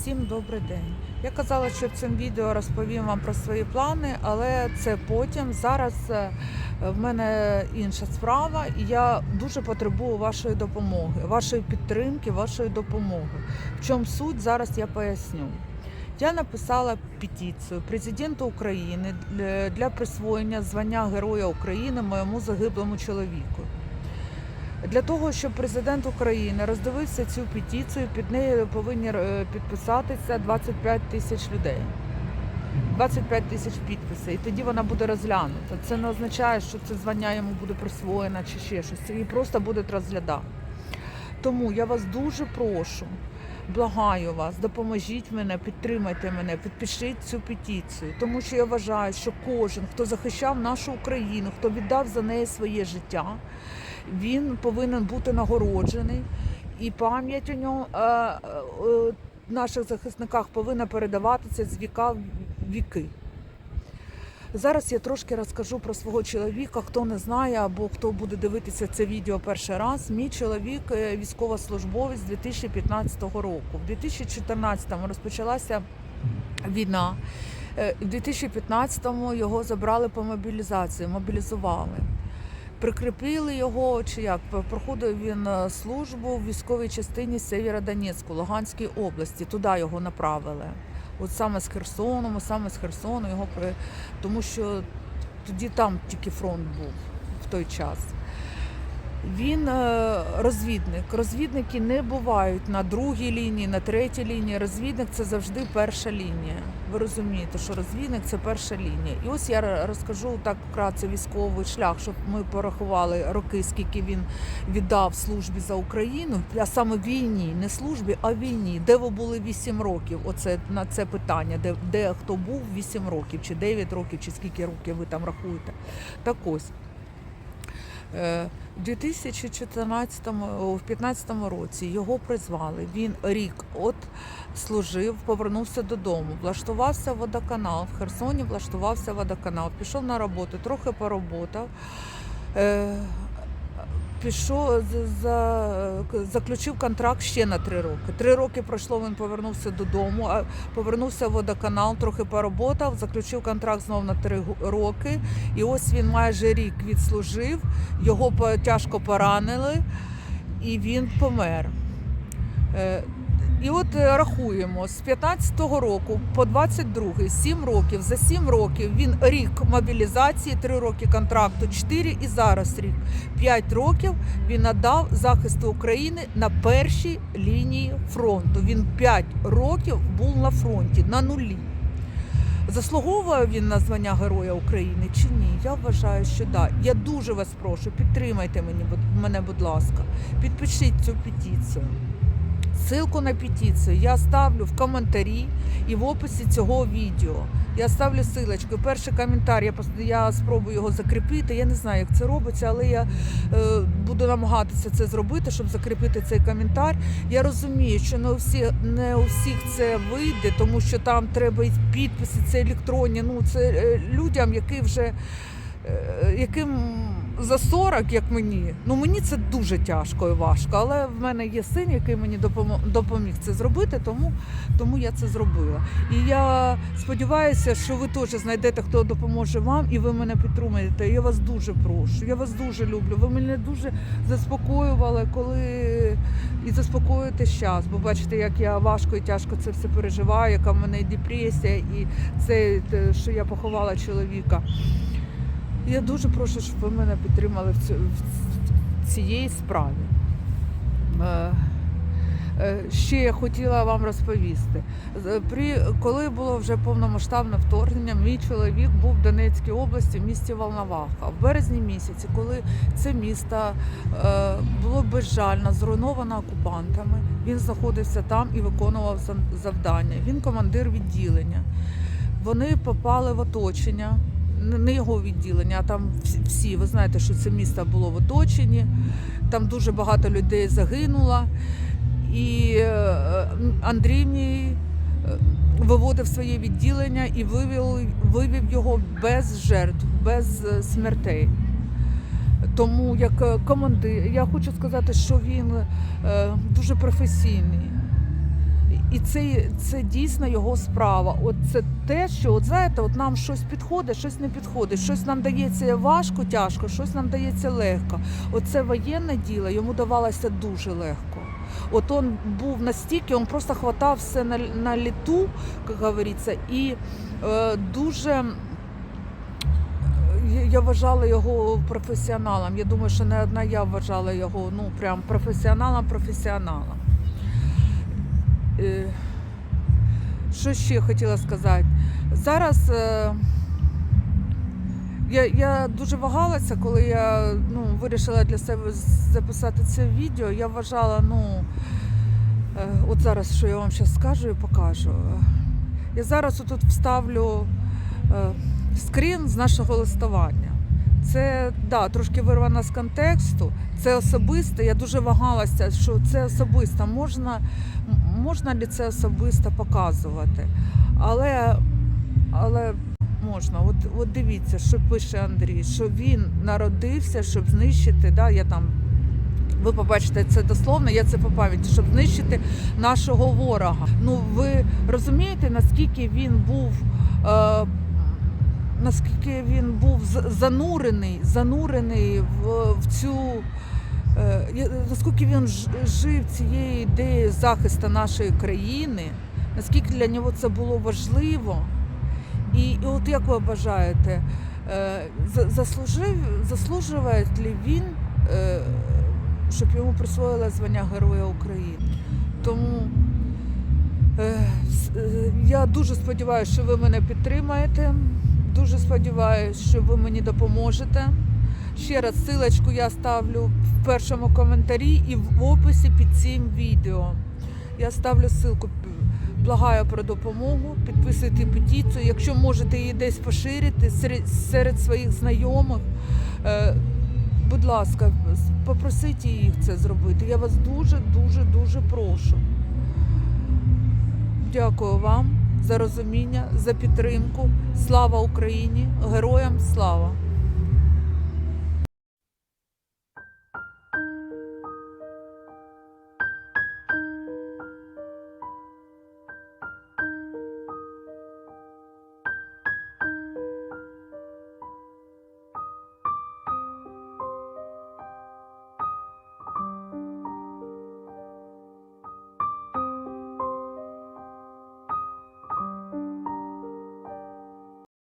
Всім добрий день. Я казала, що в цьому відео розповім вам про свої плани, але це потім. Зараз е, в мене інша справа, і я дуже потребую вашої допомоги, вашої підтримки, вашої допомоги. В чому суть зараз я поясню. Я написала петицію президенту України для- для присвоєння звання Героя України моєму загиблому чоловіку. Для того, щоб президент України роздивився цю петицію, під нею повинні е, підписатися 25 тисяч людей. 25 тисяч підписів, і тоді вона буде розглянута. Це не означає, що це звання йому буде присвоєно чи ще щось. Це її просто будуть розглядати. Тому я вас дуже прошу, благаю вас, допоможіть мене, підтримайте мене, підпишіть цю петицію, тому що я вважаю, що кожен, хто захищав нашу Україну, хто віддав за неї своє життя, він повинен бути нагороджений, і пам'ять у нього е, е, наших захисниках повинна передаватися з віка в віки. Зараз я трошки розкажу про свого чоловіка. Хто не знає або хто буде дивитися це відео перший раз. Мій чоловік е, військовослужбовець 2015 року. В 2014-му розпочалася війна. В 2015-му його забрали по мобілізації, мобілізували. Прикріпили його, чи як проходив він е, службу в військовій частині Сєвєродонецьку, Луганській області. Туди його направили. От саме з Херсоном, саме з Херсону його при тому, що тоді там тільки фронт був в той час. Він е, розвідник. Розвідники не бувають на другій лінії, на третій лінії. Розвідник це завжди перша лінія. Ви розумієте, що розвідник це перша лінія. І ось я розкажу так вкратце військовий шлях, щоб ми порахували роки, скільки він віддав службі за Україну, а саме війні, не службі, а війні. Де ви були 8 років? Оце на це питання, де, де хто був 8 років, чи 9 років, чи скільки років ви там рахуєте. Так ось. Е, У 2014 о, в 15 році його призвали. Він рік от служив, повернувся додому, влаштувався водоканал. В Херсоні влаштувався водоканал, пішов на роботу, трохи пороботав. Е, Пішов за, заключив контракт ще на три роки. Три роки пройшло, він повернувся додому, а повернувся в водоканал, трохи поработав, заключив контракт знову на три роки. І ось він майже рік відслужив, його тяжко поранили, і він помер. І от е, рахуємо з 15-го року по 22-й, 7 років. За 7 років він рік мобілізації, 3 роки контракту, 4 і зараз рік. 5 років він надав захисту України на першій лінії фронту. Він 5 років був на фронті, на нулі. Заслуговує він на звання Героя України чи ні? Я вважаю, що да. Я дуже вас прошу, підтримайте мені, мене, будь ласка, підпишіть цю петицію. Ссылку на петицію я ставлю в коментарі і в описі цього відео. Я ставлю силочку. Перший коментар, я, я спробую його закріпити. Я не знаю, як це робиться, але я е, буду намагатися це зробити, щоб закріпити цей коментар. Я розумію, що не у всіх, всіх це вийде, тому що там треба і підписи, це електронні. Ну це е, людям, які вже е, яким за 40, як мені, ну мені це дуже тяжко і важко. Але в мене є син, який мені допоміг це зробити, тому, тому я це зробила. І я сподіваюся, що ви теж знайдете, хто допоможе вам, і ви мене підтримуєте. Я вас дуже прошу. Я вас дуже люблю. Ви мене дуже заспокоювали, коли і заспокоюєте зараз. Бо бачите, як я важко і тяжко це все переживаю, яка в мене депресія, і це, що я поховала чоловіка. Я дуже прошу, щоб ви мене підтримали в, цю, в цієї справі. Е, е, Ще я хотіла вам розповісти. При, коли було вже повномасштабне вторгнення, мій чоловік був в Донецькій області, в місті Волноваха. В березні місяці, коли це місто е, було безжально зруйновано окупантами, він знаходився там і виконував завдання. Він командир відділення. Вони попали в оточення не- його відділення, а там всі-. Ви знаєте, що це місто було в оточенні, там дуже багато людей загинуло. І е, Андрій мій е, виводив своє відділення і вивів, вивів його без жертв, без е, смертей. Тому як командир, я хочу сказати, що він дуже професійний. І це, це дійсно його справа. От це те, що от знаєте, от нам щось підходить, щось не підходить, щось нам дається важко, тяжко, щось нам дається легко. Оце воєнне діло йому давалося дуже легко. От він був настільки, він просто хватав все на, на літу, як говориться, і е, дуже. е, Я- вважала його професіоналом. Я думаю, що не одна я вважала його ну прям професіоналом, професіоналом. Е, Що ще хотіла сказати? Зараз е, я, я дуже вагалася, коли я ну, вирішила для себе записати це відео. Я вважала, ну е, от зараз, що я вам зараз скажу і покажу. Я зараз тут вставлю е, скрін з нашого листування. Це да, трошки вирвано з контексту. Це особисто. Я дуже вагалася, що це особисто. Можна, можна ли це особисто показувати? Але, але можна. От, от дивіться, що пише Андрій, що він народився, щоб знищити. Да, я там, ви побачите це дословно, я це по пам'яті, щоб знищити нашого ворога. Ну ви розумієте, наскільки він був. Е, наскільки він був занурений, занурений в, в цю. е, Наскільки він жив цією ідеєю захисту нашої країни, наскільки для нього це було важливо. І, і от як ви вважаєте, е, заслужив, заслужує ли він, е, щоб йому присвоїли звання Героя України? Тому я дуже сподіваюся, що ви мене підтримаєте. Дуже сподіваюся, що ви мені допоможете. Ще раз силочку я ставлю в першому коментарі і в описі під цим відео. Я ставлю ссылку. Благаю про допомогу, підписуйте петицію. Якщо можете її десь поширити серед, своїх знайомих, е, будь ласка, попросіть їх це зробити. Я вас дуже, дуже, дуже прошу. Дякую вам за розуміння, за підтримку. Слава Україні! Героям слава!